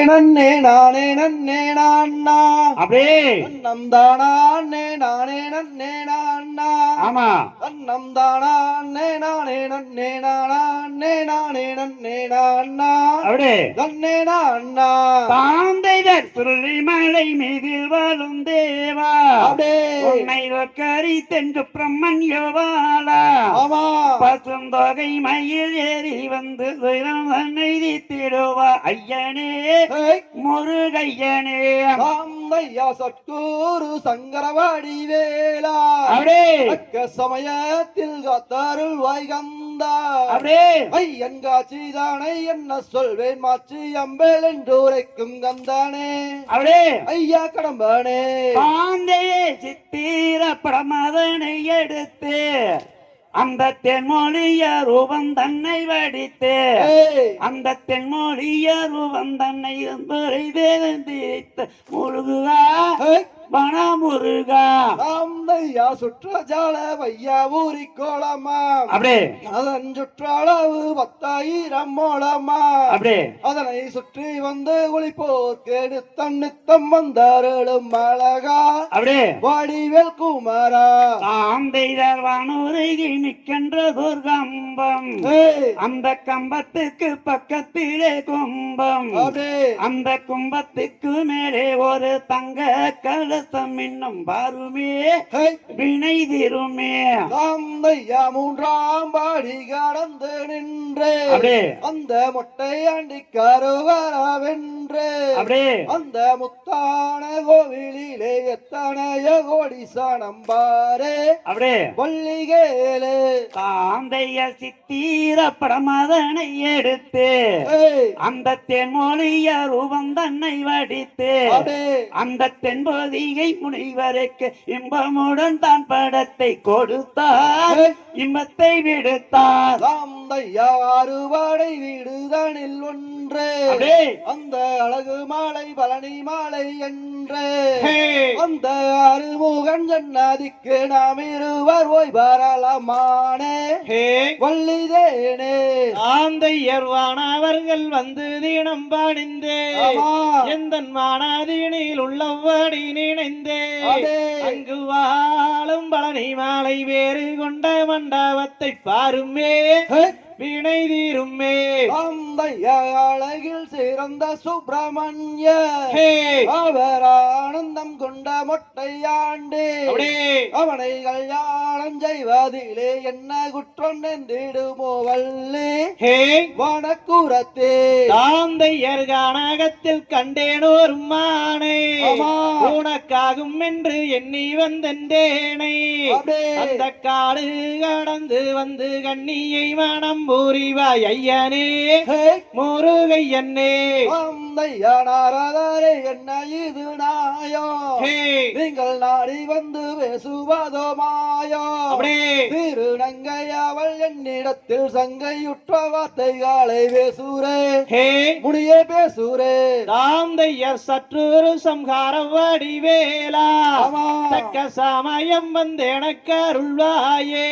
நன்னே நானே நன்னே நான்னா. அப்படியே. நன்னம் தானா அண்ணே நானே நன்னே நான்னா. ஆமா. நன்னம் தானா அண்ணே நானே நன்னே நானா. அண்ணே நானே நன்னே நான்னா. அப்படியே. நன்னே நான்னா. தாந்தைதர் சுருளி மலை மீதில் வாழும் தேவா. அப்படியே. உன்னை கரி தென்று பிரம்மன்யவாளா ஆமா. பசுந்தொகை மயில் ஏறி வந்து தன்னை திடுவா ஐயனே. முருகையனே. சாந்தையா சட்கூரு சங்கரவாடி வேலா அப்படியே. தக்க சமயத்தில் காத்தருள் வாய்கந்தா. அப்படியே. ஐயன் காட்சிதானை என்ன சொல்வேன்? மாச்சு அம்பேல் என்று உரைக்கும் கந்தானே. அப்படியே. ஐயா கடம்பானே. பாந்தையே சித்திர படமதனை எடுத்து. அந்த தென்மொழிய ரூபம் தன்னை வடித்து. அந்த தென்மொழிய ரூபம் தன்னை ஏய், வனமுருகா. சாந்தையா சுற்றஜால வையா ஊரி கோலமா. அப்படியே. அதன் சுற்றளவு பத்தாயிரம் மூலமா. அப்படியே. அதனை சுற்றி வந்து ஒளிப்போர்க்கு எடுத்தன் நித்தம் வந்தாருளும் அழகா. அப்படியே. வாடிவேல் குமாரா. ஆந்தைதர் வானுருகி நிற்கின்ற துர்கம்பம். ஏய், அந்த கம்பத்துக்கு பக்கத்திலே கும்பம். அந்த கும்பத்துக்கு மேலே ஒரு தங்க கலசம் இன்னும் பாருமே ஏய், வினை திருமே சாந்தையா மூன்றாம் பாடி கடந்து நின்று. அந்த மொட்டை ஆண்டி கருவரவென்று அப்படியே. அந்த முத்தான கோவிலிலே எத்தனைய கோடி சனம் பாரு. அப்படியே. கொல்லிகேலு காந்தைய சித்தீர படமதனை எடுத்து. அந்த தென்மொழிய ரூபம் தன்னை வடித்து. அந்த தென்பொதிகை முனிவருக்கு இன்பமுடன் தான் படத்தை கொடுத்தார். இன்பத்தை விடுத்தார். அறுவடை வீடுதனில் ஒன்று அப்படியே. அந்த அழகு மாலை பழனி மாலை என்று. அந்த அருமுகன் ஜன்னதிக்கு நாம் இருவர் ஓய் வரலாமானே வள்ளிதேனே ஆந்தையர் வானவர்கள் வந்து தினம் பணிந்தே. எந்த மானாதீனில் உள்ளபடி நினைந்தே. அங்கு வாழும் பழனி மாலை வேறு கொண்ட மண்டபத்தை பாருமே. வினை தீருமே சாந்தையா அழகில் சிறந்த சுப்பிரமணிய ஹே. அவர் கொண்ட மொட்டையாண்டு அவனை கல்யாணம் செய்வதிலே என்ன குற்றம் என்றிடுமோ வள்ளி? ஹே. வனக்குரத்தே. தாந்தையர் கானகத்தில் கண்டேன் ஒரு மானை. உனக்காகும் என்று எண்ணி வந்தேனை. அந்த காடு கடந்து வந்து கண்ணியை மனம் பூரிவாய் ஐயனே. முருகையன்னே சாந்தையா நாரதரே என்ன இது நாயோ? நீங்கள் நாடி வந்து பேசுவதோ மாயோ? திருநங்கை அவள் என்னிடத்தில் சங்கையுற்ற வார்த்தைகளை பேசுரே முடியே பேசுரே தாந்தையர் சற்றொரு சம்ஹார வடிவேலா. தக்க சமயம் வந்து எனக்கு அருள்வாயே.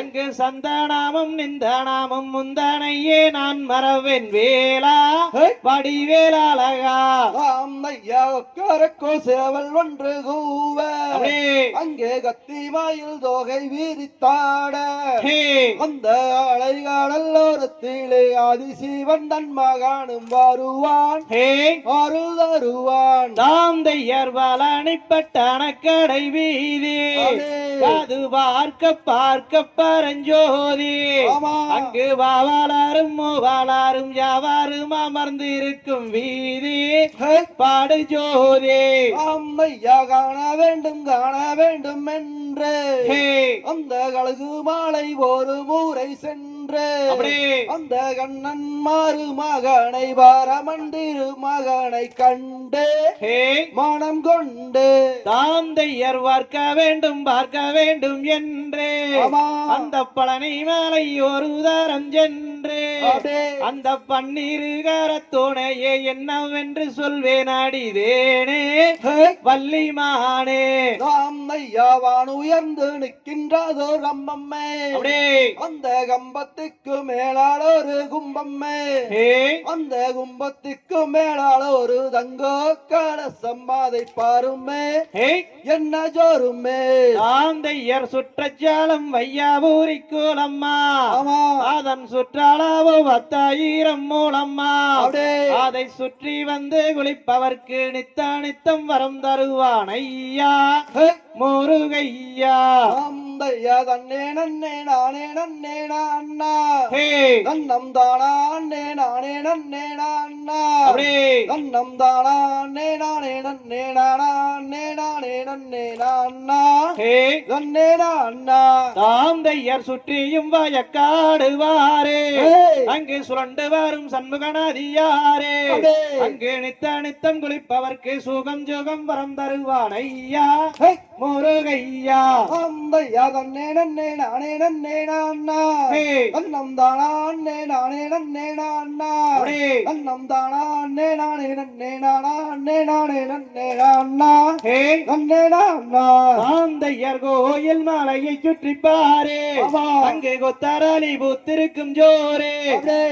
அங்கு சந்தனாமம் நிந்தனாமம் முந்தனையே நான் மறவேன் வேலா. ஹே. வடிவேலா அழகா சாந்தையா உட்காரக்கோ சேவல் ஒன்று கூவ. அங்கே கத்தி மயில் தோகை வீரித்தாட. அந்த அலைகாடல்லோரத்திலே ஆதிசிவன் தன் மகானும் வருவான். ஹே. அருள் தருவான். தாந்தையர் வலனிப்பட்டான கடை வீதி. அது பார்க்க பார்க்க பரஞ்சோதி. அங்கு வாவாளாரும் மூவாளாரும் யாவாரும் அமர்ந்திருக்கும். வீதி ஹே, பாடு ஜோதி. அம்மையா காண வேண்டும் காண வேண்டும் என்று. அந்த கழுகு மாலை ஒரு முறை சென்று அப்படியே அந்த கண்ணன் மாறு மகனை பாரமண்டிரு மகனை கண்டு மனம் கொண்டு தாந்தையர் பார்க்க வேண்டும் பார்க்க வேண்டும் என்றே. அந்த பழனி மலை ஒரு தரம் சென்று. அந்த பன்னீருகர துணையே என்னவென்று சொல்வேன் அடிவேனே ஹே, வள்ளிமானே நாம் ஐயாவான் உயர்ந்து நிற்கின்றதோ அப்படியே. அந்த கம்பத்துக்கு மேலால ஒரு கும்பம்மே. அந்த கும்பத்துக்கு மேலால ஒரு தங்கோ கலசம் அதை பாருமே என்ன ஜோருமே ஆந்தையர் சுற்றச்சாலம் வையாபூரி கோலம்மா. அதன் சுற்றளவு பத்தாயிரம் மூலம்மா. அதை சுற்றி வந்து குளிப்பவர்க்கு நித்த நித்தம் வரம் தருவான் ஐயா முருகையா ஐயா தன்னே நன்னே நானே நன்னே அண்ணா நன்னம் தானா அண்ணே நானே நன்னே அண்ணா நன்னம் தானா அண்ணே நானே நன்னே நானா அண்ணே நானே நன்னே அண்ணா ஹே. நன்னே. அண்ணா தாந்தையர் சுற்றியும் வயக்காடுவாரே. அங்கு சுரண்டு வரும் சண்முகநதியாரே. அங்கு நித்த நித்தம் குளிப்பவர்க்கு சுகம் சுகம் வரம் தருவான் ஐயா முருகையா. அந்த தன்னே நன்னே நானே நன்னே அண்ணா ஹே நன்னம் தானா அண்ணே நானே நன்னே அண்ணா அப்படியே நன்னம் தானா அண்ணே நானே நன்னே நானா அண்ணே நானே நன்னே அண்ணா ஹே நன்னே அண்ணா தாந்தையர் கோயில் மலையை சுற்றி பாரே. அங்கே கொத்தாராளி பூத்திருக்கும் ஜோரே.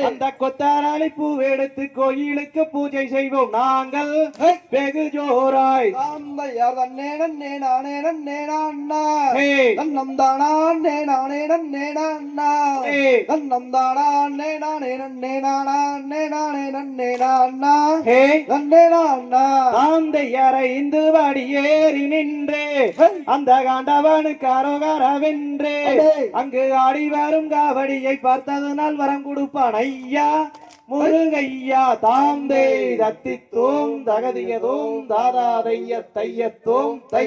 அந்த கொத்தாராளி பூவெடுத்து கோயிலுக்கு பூஜை செய்வோம் நாங்கள். வெகு ஜோராய். தன்னே நன்னே நானே நன்னே அண்ணா ஹே நன்னம் தானா அண்ணே நானே நன்னே அண்ணா ஹே நன்னம் தானா அண்ணே நானே நன்னே நானா அண்ணே நானே நன்னே ஹே. தாந்தையரை இந்து வாடி ஏறி நின்று. அந்த காண்டவனுக்கு அரோகரவென்று. அங்கு ஆடி வரும் காவடியை பார்த்ததனால் வரம் கொடுப்பான் ஐயா. முருகையா தாந்தே தத்தித்தோம் தகதியதோம் தாதா தைய தையத்தோம் தை